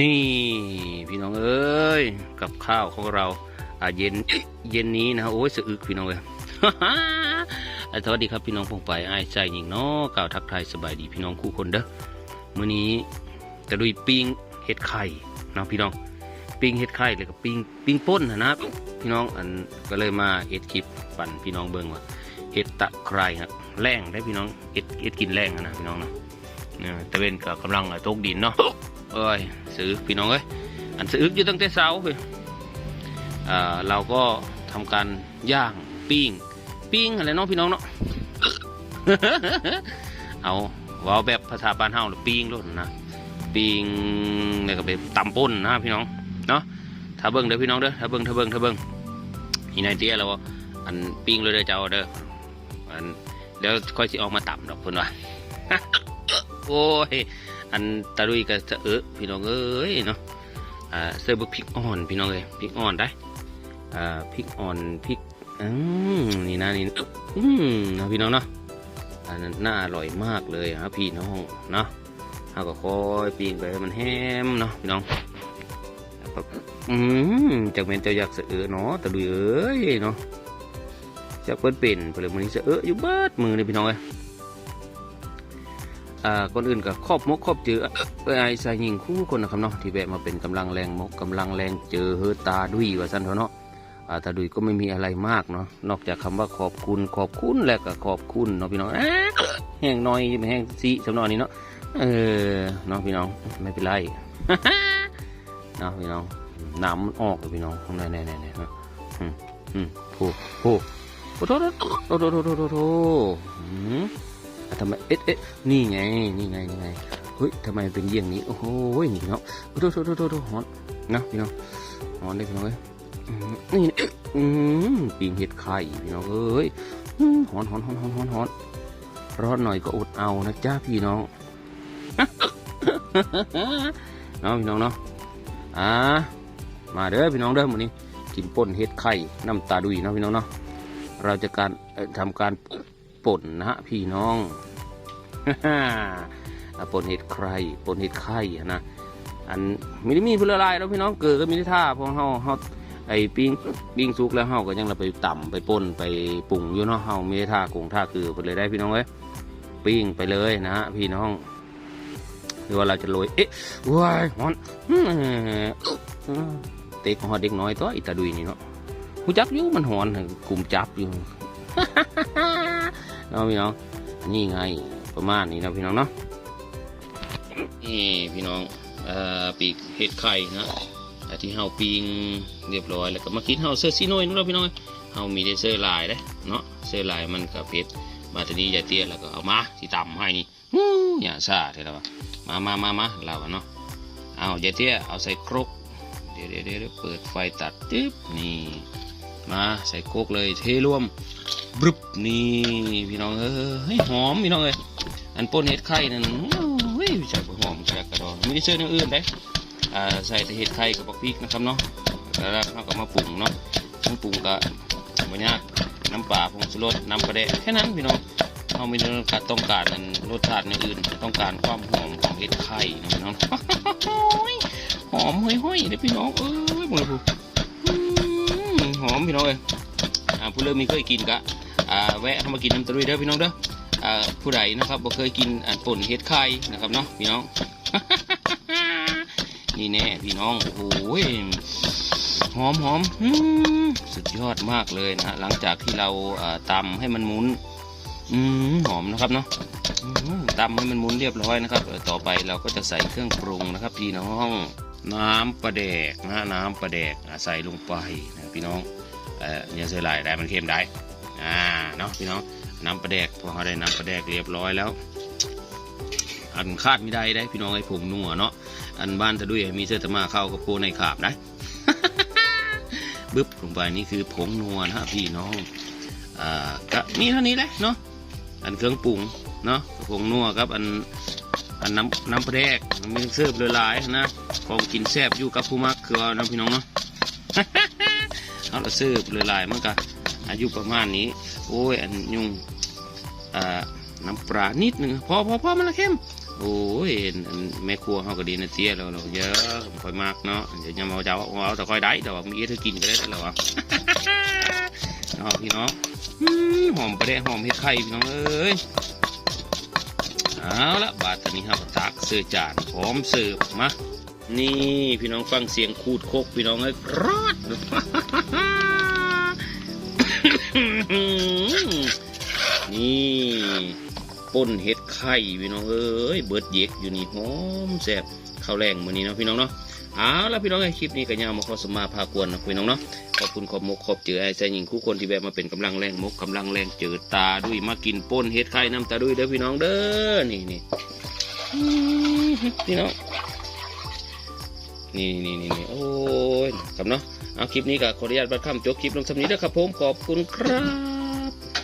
นี่พี่น้องเอ้ยกับข้าวของเราอ่าเย็นเย็นนี้นะโอ้ยสะอึกพี่น้องเอ้ยอ่าสวัสดีครับพี่น้องพงไปไอ้ใจหญิงเนาะกล่าวทักทายสบายดีพี่น้องคู่คนเด้อมื้อนี้จะดุยปิ้งเห็ดไข่นะพี่น้องปิ้งเห็ดไข่เลยกับปิ้งปิ้งป่นนะนะพี่น้องอันก็เลยมาเห็ดคลิปปั่นพี่น้องเบิ่งว่าเห็ดตะไคร้ครับแรงได้พี่น้องเห็ดเห็ดกินแรงนะพี่น้องเนี่ยตะเวนก็กำลังตกดินเนาะ เอ้ยซื้อพี่น้องเอ้ยอันซื้ออยู่ตั้งแต่เช้าเพื่เราก็ทำการย่างปิ้งปิ้งอะไรเน้องพี่น้องเนาะเอาว่าแบบภาษาบ้านเฮาหรอปิ้งรถนะปิ้งแล้วก็ไปตำป่นนะพี่น้องเนาะถ้าเบิ้งเด้อพี่น้องเด้อถ้าเบิ้งถ้าเบิ้งถ้าเบิ้งอีนายเตี้ยเราว่าอันปิ้งเลยเด้อเจ้าเด้ออันเดี๋ยวค่อยสิออกมาต่ำดอกเพิ่นว่าโอ้ย อันตะลุยก็จะเออพี่น้องเอ้ยเนาะอ่าเสิร์ฟพริกอ่อนพี่น้องเอ้ยพริกอ่อนได้อ่าพริกอ่อนพริกอืมนี่นะนี่อืมนะพี่น้องเนาะอันนั้นน่าอร่อยมากเลยครับพี่น้องเนาะเอาก็คอยปิ้งไปให้มันแห้มเนาะพี่น้องอืมจากเมนเจ้าอยากเสอเอเนาะตะลุยเอ้ยเนาะจะเปิ้นเป็นเปลือกมันนี้เสอเอออยู่เบิดมือเลยพี่น้องเอ้ย อ่าคนอื่นก็ครอบมกครอบเจอเอ้ยไอ้สายยิงคู่คนนะครับเนาะที่แวะมาเป็นกำลังแรงมกกำลังแรงเจอเฮอตาดุยว่าสั้นเถอะเนาะอ่าตาดุยก็ไม่มีอะไรมากเนาะนอกจากคำว่าขอบคุณขอบคุณและก็ขอบคุณเนาะพี่น้องแห้งน้อยไม่แห้งซีสำนองนี้เนาะเออเนาะพี่น้องไม่เป็นไรเนาะพี่น้องน้ำมันออกเลยพี่น้องแน่แน่แน่แน่เนาะอืมอืมโอ้โหโอ้โหโอ้โหโอ้โหโอ้โหโอ้โหอืมอะ ทำไมเอ๊ะเอ๊ะนี่ไงนี่ไงนี่ไงเฮ้ยทำไมเป็นเยี่ยงนี้โอ้โหนี่พี่น้องโอ้โหโอ้โหโอ้โหอนนะพี่น้องฮอนได้พี่น้องเอ้ยนี่อืมปีงเห็ดไข่พี่น้องเอ้ยอืมฮอนฮอนฮอนฮอนฮอนฮอนร้อนหน่อยก็อดเอานะจ้าพี่น้องเนาะพี่น้องเนาะอ่ามาเด้อพี่น้องเด้อมื้อนี้กินป่นเห็ดไข่น้ำตาดุยเนาะพี่น้องเนาะเราจะการทำการ ป่นนะฮะพี่น้องป่นเห็ดไข่ป่นเห็ดไข่อะนะอันมิได้มีพลลายแล้วพี่น้องเกิดก็มีที่ท่าเพอเฮาเฮาไอ้ปิ้งปิ้งสุกแล้วเฮาก็ยังเราไปต่ำไปป่นไปปรุงอยู่เนาะเฮามีท่ากงท่าคือไปเลยได้พี่น้องเอ้ยปิ้งไปเลยนะฮะพี่น้องหรือว่าเราจะโรยเอ๊ะว้ายฮอนเต็กฮอดเด็กน้อยตัวอิตาดุยนี่เนาะหูจักอยู่มันหอนกลุ่มจับอยู่ เนาะพี่น้อง นี่ไงประมาณนี้นะพี่น้องเนาะ นี่พี่น้องเอ่อปีกเห็ดไข่นะอ่ที่เฮาปิงเรียบร้อยแล้วก็มากินเฮาเสื้อซีโน่นเนาะพี่น้องเฮามีได้เสื้อลายเด้เนาะเสื้อลายมันกับเผ็ดมาทีนี้ยายเตี้ยแล้วก็เอามาที่ตำให้นี่ฮู้อย่าซ่าเท่าไหร่วะมามามามาเราเนาะเอายายเตี้ยเอาใส่ครกเดี๋ยวเดี๋ยวเดี๋ยวเปิดไฟตัดตึ๊บนี่ มาใส่โคกเลยเทรวมบรึบนี่พี่น้องเอ้ยหอมพี่น้องเอ้ยอันป่นเห็ดไข่นั่นเฮ้ยใส่หัวหอมกระกระดอนไม่ได้เชื่ออย่างอื่นเด้อ่าใส่แต่เห็ดไข่กับบักพริกนะครับเนาะแล้วเราก็มาปรุงเนาะต้องปรุงก็บ่ยากน้ำปลาผงชูรสน้ำปลาแดกแค่นั้นพี่น้องเราไม่ต้องการต้องการนั้นรสชาติอย่างอื่นต้องการความหอมของเห็ดไข่นะพี่น้องหอมห้อยๆเลยพี่น้องเอ้ยมึงดูอืม หอมพี่น้องเอ้ยอ่าผู้เริ่มมีเคยกินกะอ่าแวะเข้ามากินน้ำตะลุยเด้อพี่น้องเด้ออ่าผู้ใดนะครับบ่เคยกินอันป่นเฮ็ดไข่นะครับเนาะพี่น้อง นี่แน่พี่น้องโอ้โหอมหอมสุดยอดมากเลยนะหลังจากที่เราตำให้มันหมุนอืมหอมนะครับเนาะตำให้มันหมุนเรียบร้อยนะครับ ต่อไปเราก็จะใส่เครื่องปรุงนะครับพี่น้อง น้ำปลาแดกนะน้ำปลาแดกใส่ลงไปนะพี่น้องเอ่อเนี่ยเสื้อลายได้มันเค็มได้อ่าเนาะพี่น้องน้ำปลาแดกพอเขาได้น้ำปลาแดกเรียบร้อยแล้ว อันคาดไม่ได้ได้พี่น้องไอ้ผงนัวเนาะอันบ้านตะดุยมีเสื้อตะมาเข้ากับโปในขาบได้บึ๊บลงไปนี่คือผงนัวนะพี่น้องอ่าก็มีเท่านี้แหละเนาะอันเครื่องปรุงเนาะผงนัวครับอัน อันน้ำน้ำปลาแดกมันเสิร์ฟหลายๆนะของกินแซ่บอยู่กับผู้มักคือเอานะพี่น้องเนาะเอาละซื้อเลยลายๆมันก็อายุประมาณนี้ โอ้ยอันยุงอ่าน้ำปลานิดหนึ่งพอพอพอมันละเข้มโอ้ยอันแม่ครัวเขาก็ดีนะเตี้ยแล้วเราเยอะค่อยมากเนาะเดี๋ยวจะมาเอาเจ้าเอาแต่ค่อยได้แต่ว่ามีเธอกินก็ได้แล้วเหรอพี่น้องหอมประเดะหอมเห็ดไข่พี่น้องเอ้ย เอาละบาทนี้ครับตักเสื้อจานพร้อมเสิร์ฟมานี่พี่น้องฟังเสียงขูดโคกพี่น้องเอ้ยรอดนี่ป่นเห็ดไข่พี่น้องเอ้ยเบิดเย็กอยู่นี่หอมแซ่บข้าวแรงมื้อนี้เนาะพี่น้องเนาะ เอาละพี่น้องไอ้คลิปนี้ก็ยาวมาขอสมมาพากวนนะพี่น้องเนาะขอบคุณขอบมกขอบเจอไอ้ใจหญิงคู่คนที่แบบมาเป็นกำลังแรงมกกำลังแรงเจอตาด้วยมากินป่นเห็ดไข่น้ำตาด้วยเด้อพี่น้องเด้อนี่นี่พี่น้องนี่นี่นี่นี่โอ้ยครับเนาะเอาคลิปนี้ก็ขออนุญาตบัดคำจบคลิปลงสำนี้นะครับผมขอบคุณครับ